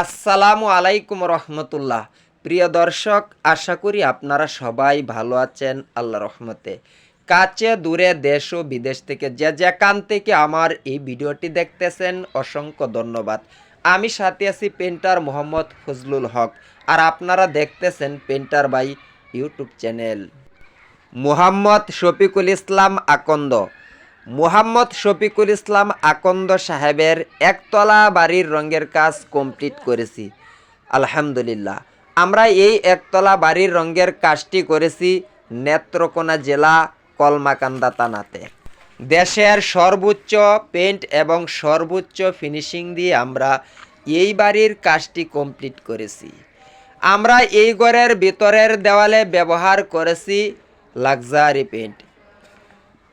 আসসালামু আলাইকুম রহমতুল্লাহ। প্রিয় দর্শক, আশা করি আপনারা সবাই ভালো আছেন আল্লাহ রহমতে। কাছে, দূরে, দেশ ও বিদেশ থেকে যে যেখান থেকে আমার এই ভিডিওটি দেখতেছেন, অসংখ্য ধন্যবাদ। আমি সাথে আছি পেন্টার মোহাম্মদ ফজলুল হক। আর আপনারা দেখতেছেন painter by YouTube channel. Muhammad Shafiqul Islam Akand. Muhammad Shafiqul Islam Akand সাহেবের একতলা বাড়ির রঙের কাজ কমপ্লিট করেছি। আলহামদুলিল্লাহ। আমরা এই একতলা বাড়ির রঙের কাজটি করেছি নেত্রকোনা জেলা কলমাকান্দা থানাতে। দেশের সর্বোচ্চ পেন্ট এবং সর্বোচ্চ ফিনিশিং দিয়ে আমরা এই বাড়ির কাজটি কমপ্লিট করেছি। আমরা এই ঘরের ভিতরের দেওয়ালে ব্যবহার করেছি লাক্সারি পেন্ট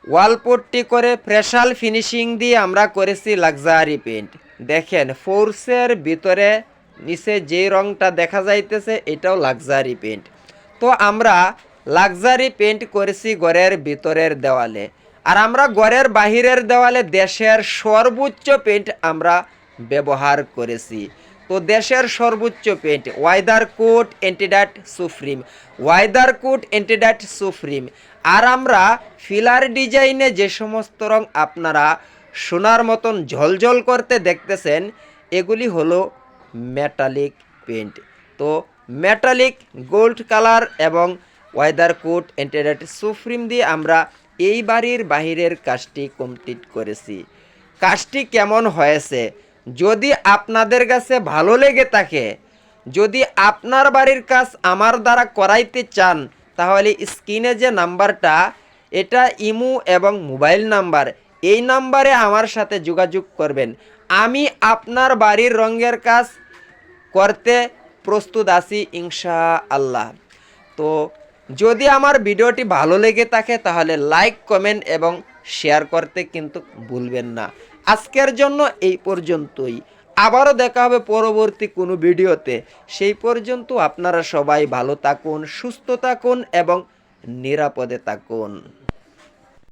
ওয়ালপট্টি করে ফ্রেশাল ফিনিশিং দিয়ে আমরা করেছি লাক্সারি পেন্ট দেখেন, ফোর্সের ভিতরে, নিচে যে রংটা দেখা যাইতেছে, এটাও লাক্সারি পেন্ট তো আমরা লাক্সারি পেন্ট করেছি ঘরের ভিতরের দেওয়ালে। আর আমরা ঘরের বাহিরের দেওয়ালে দেশের সর্বোচ্চ পেন্ট আমরা ব্যবহার করেছি। তো দেশের সর্বোচ্চ paint weather coat antidust supreme weather coat antidust supreme আর আমরা ফিলার ডিজাইনে যে সমস্ত রং আপনারা সোনার মতন ঝলঝল করতে দেখতেছেন, এগুলি হলো মেটালিক পেন্ট তো মেটালিক গোল্ড কালার এবং ওয়েদার কোট এন্টিডাট সুপ্রিম দিয়ে আমরা এই বাড়ির বাহিরের কাজটি কমপ্লিট করেছি। কাজটি কেমন হয়েছে? যদি আপনাদের কাছে ভালো লেগে থাকে, যদি আপনার বাড়ির কাজ আমার দ্বারা করাইতে চান, তাহলে স্ক্রিনে যে নাম্বারটা, এটা ইমু এবং মোবাইল নাম্বার, এই নাম্বারে আমার সাথে যোগাযোগ করবেন। আমি আপনার বাড়ির রঙের কাজ করতে প্রস্তুত আছি ইনশা আল্লাহ তো যদি আমার ভিডিওটি ভালো লেগে থাকে, তাহলে লাইক, কমেন্ট এবং শেয়ার করতে কিন্তু ভুলবেন না। আজকের জন্য এই পর্যন্তই। আবারও দেখা হবে পরবর্তী কোনো ভিডিওতে। সেই পর্যন্ত আপনারা সবাই ভালো থাকুন, সুস্থ থাকুন এবং নিরাপদে থাকুন।